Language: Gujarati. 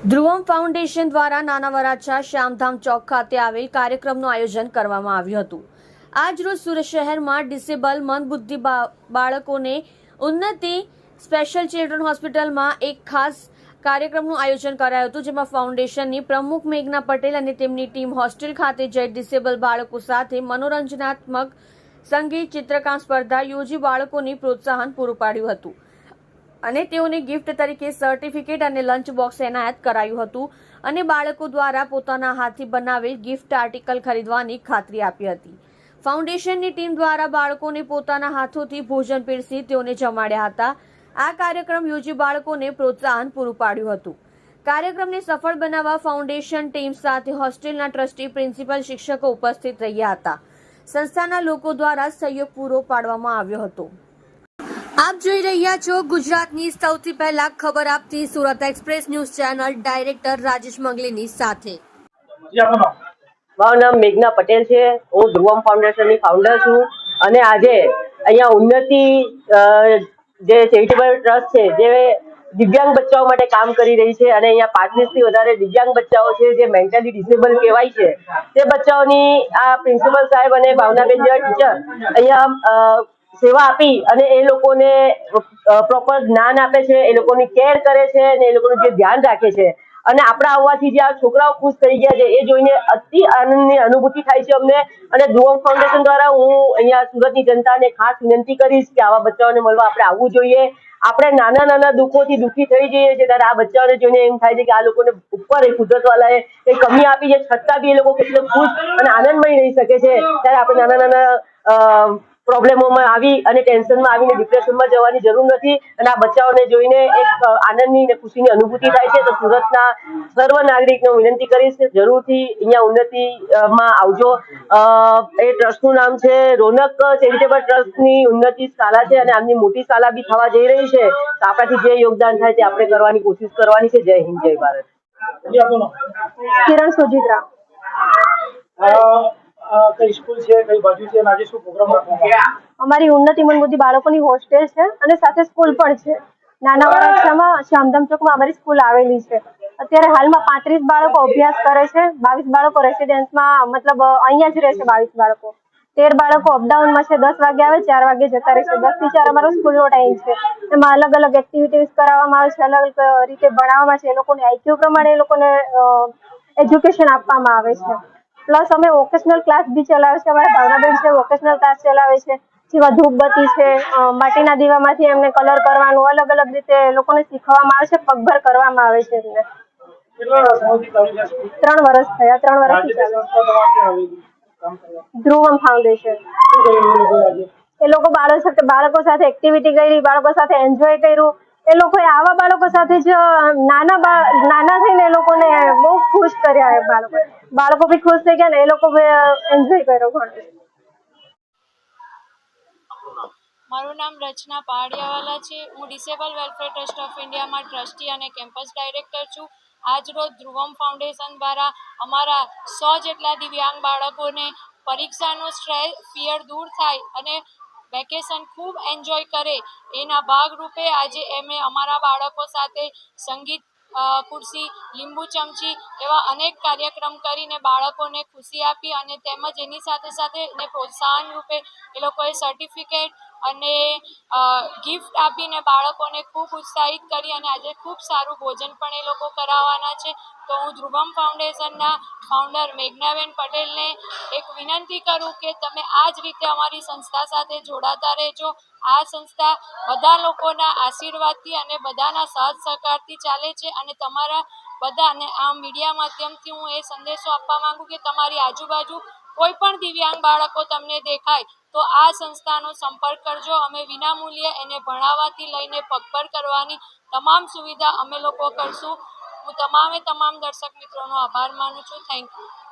ધ્રુવમ ફાઉન્ડેશન દ્વારા નાના વરાછા શ્યામધામ ચોક ખાતે આવેલ કાર્યક્રમનું આયોજન કરવામાં આવ્યું હતું. આજ રોજ સુરત શહેરમાં ડિસેબલ મંદબુદ્ધિ બાળકોને ઉન્નતિ સ્પેશિયલ ચિલ્ડ્રન હોસ્પિટલમાં એક ખાસ કાર્યક્રમનું આયોજન કરાયું હતું, જેમાં ફાઉન્ડેશનની પ્રમુખ મેઘના પટેલ અને તેમની ટીમ હોસ્ટેલ ખાતે જઈ ડિસેબલ બાળકો સાથે મનોરંજનાત્મક સંગીત, ચિત્રકામ સ્પર્ધા યોજી બાળકોને પ્રોત્સાહન પૂરું પાડ્યું હતું. અને તેઓને ગિફ્ટ તરીકે સર્ટિફિકેટ અને લંચ બોક્સ એનાયત કરાયું હતું. અને બાળકો દ્વારા પોતાના હાથથી બનાવેલ ગિફ્ટ આર્ટિકલ ખરીદવાની ખાતરી આપી હતી. ફાઉન્ડેશનની ટીમ દ્વારા બાળકોને પોતાના હાથોથી ભોજન પીરસી તેઓને જમાડ્યા હતા. આ કાર્યક્રમ યોજી બાળકોને પ્રોત્સાહન પૂરું પાડ્યું હતું. કાર્યક્રમને સફળ બનાવવા ફાઉન્ડેશન ટીમ સાથે હોસ્ટેલના ટ્રસ્ટી પ્રિન્સિપલ શિક્ષકો ઉપસ્થિત રહ્યા હતા. સંસ્થાના લોકો દ્વારા સહયોગ પૂરો પાડવામાં આવ્યો હતો. આપ જોઈ રહ્યા છો ગુજરાતની સૌથી પહેલા ખબર આપતી Surat express news channel director Rajesh મંગલીની સાથે. મારું નામ મેઘના પટેલ છે. હું ધ્રુવમ ફાઉન્ડેશનની ફાઉન્ડર છું અને આજે અહીંયા ઉન્નતિ અ, જે ચેરિટેબલ ટ્રસ્ટ છે જે દિવ્યાંગ બચ્ચાઓ માટે કામ કરી રહી છે અને અહીંયા પાંત્રીસથી વધારે દિવ્યાંગ બચ્ચાઓ છે જે મેન્ટલી ડિસેબલ કહેવાય છે. તે બચ્ચાઓની આ પ્રિન્સિપલ સાહેબ અને ભાવનાબેન જેવા ટીચર અહીંયા સેવા આપી અને એ લોકોને પ્રોપર જ્ઞાન આપે છે, એ લોકોની કેર કરે છે અને એ લોકોનું જે ધ્યાન રાખે છે. અને આપણા આવવાથી જે આ છોકરાઓ ખુશ થઈ ગયા છે, એ જોઈને અતિ આનંદની અનુભૂતિ થાય છે અમને. અને ધ્રુવમ ફાઉન્ડેશન દ્વારા હું અહીંયા સુરતની જનતાને ખાસ વિનંતી કરીશ કે આવા બચ્ચાઓને મળવા આપણે આવવું જોઈએ. આપણે નાના નાના દુઃખોથી દુઃખી થઈ જઈએ છીએ, ત્યારે આ બચ્ચાઓને જોઈને એમ થાય છે કે આ લોકોને ઉપર એ કુદરતવાલાએ એ કમી આપી છે, છતાં બી એ લોકો કેટલો ખુશ અને આનંદમય રહી શકે છે. ત્યારે આપણે નાના નાના પ્રોબ્લેમોમાં આવી અને ટેન્શનમાં આવીને ડિપ્રેશનમાં જવાની જરૂર નથી અને આ બચ્ચાઓને જોઈને એક આનંદની અને ખુશીની અનુભૂતિ થાય છે. તો સુરતના સર્વ નાગરિકને હું વિનંતી કરીશ જરૂરથી અહીંયા ઉન્નતિ અ, આવજો એ ટ્રસ્ટનું નામ છે રોનક ચેરિટેબલ ટ્રસ્ટની ઉન્નતિ શાળા છે અને આમની મોટી શાળા બી થવા જઈ રહી છે. તો આપણાથી જે યોગદાન થાય તે આપણે કરવાની કોશિશ કરવાની છે. જય હિન્દ જય ભારત. કિરણ સુજિત્રા. કઈ સ્કૂલ છે, કઈ બાજુ છે અને આજે શું પ્રોગ્રામ રાખવામાં અમારી ઉન્નતિ મનબુદ્ધિ બાળકોની હોસ્ટેલ છે અને સાથે સ્કૂલ પણ છે. નાના વરાછામાં શ્યામધામ ચોકમાં અમારી સ્કૂલ આવેલી છે. અત્યારે હાલમાં પાંત્રીસ બાળકો અભ્યાસ કરે છે. બાવીસ બાળકો રેસિડેન્સમાં, મતલબ અહીંયા જ રહે છે બાવીસ બાળકો. તેર બાળકો અપડાઉનમાં છે, દસ વાગે આવે, ચાર વાગે જતા રહે છે. દસથી ચાર અમારો સ્કૂલનો ટાઈમ છે. એમાં અલગ અલગ એક્ટિવિટીઝ કરાવવામાં આવે છે, અલગ અલગ રીતે ભણાવવામાં છે. એ લોકોને આઈક્યુ પ્રમાણે એ લોકોને એજ્યુકેશન આપવામાં આવે છે. પ્લસ અમે વોકેશનલ ક્લાસ બી ચલાવે છે અમારા ભાવનાબેન છે વોકેશનલ ક્લાસ ચલાવે છે જેવા ધૂપબત્તી છે માટીના દીવામાંથી એમને કલર કરવાનું અલગ અલગ રીતે લોકોને શીખવવામાં આવે છે પગભર કરવામાં આવે છે એમને. ત્રણ વર્ષ થયા ત્રણ વર્ષ વર્ષથી ધ્રુવમ ફાઉન્ડેશન એ લોકો બાળકો સાથે બાળકો સાથે એક્ટિવિટી કરી બાળકો સાથે એન્જોય કર્યું એ લોકોએ આવા બાળકો સાથે જ નાના નાના થઈને એ લોકોને બહુ ખુશ કર્યા એ બાળકો. બાળકો બી ખુશ થઈ ગયા ને એ લોકો બી એન્જોય કર્યો ઘણો. મારું નામ રચના પહાડિયાવાલા છે. હું ડિસેબલ વેલફેર ટ્રસ્ટ ઓફ ઇન્ડિયામાં ટ્રસ્ટી અને કેમ્પસ ડાયરેક્ટર છું. આજ રોજ ધ્રુવમ ફાઉન્ડેશન દ્વારા અમારા સો જેટલા દિવ્યાંગ બાળકોને પરીક્ષાનો સ્ટ્રેસ ફિયર દૂર થાય અને વેકેશન ખૂબ એન્જોય કરે. એના ભાગરૂપે આજે એમે અમારા બાળકો સાથે સંગીત ખુરશી લીંબુ ચમચી એવા અનેક કાર્યક્રમ કરીને બાળકોને ખુશી આપી અને તેમજ એની સાથે સાથે એને પ્રોત્સાહન રૂપે એ લોકોએ સર્ટિફિકેટ અને ગિફ્ટ આપીને બાળકોને ખૂબ ઉત્સાહિત કરી અને આજે ખૂબ સારું ભોજન પણ એ લોકો કરાવવાના છે. તો હું ધ્રુવમ ફાઉન્ડેશનના ફાઉન્ડર મેઘનાબેન પટેલને એક વિનંતી કરું કે તમે આ જ રીતે અમારી સંસ્થા સાથે જોડાતા રહેજો. આ સંસ્થા બધા લોકોના આશીર્વાદથી અને બધાના સાથ સહકારથી ચાલે છે અને તમારા બધાને આ મીડિયા માધ્યમથી હું એ સંદેશો આપવા માંગુ કે તમારી આજુબાજુ કોઈ પણ દિવ્યાંગ બાળકો તમને દેખાય, તો આ સંસ્થાનો સંપર્ક કરજો. અમે વિનામૂલ્યે એને ભણાવવાથી લઈને પગભર કરવાની તમામ સુવિધા અમે લોકો કરશું. હું તમામે તમામ દર્શક મિત્રોનો આભાર માનું છું. Thank you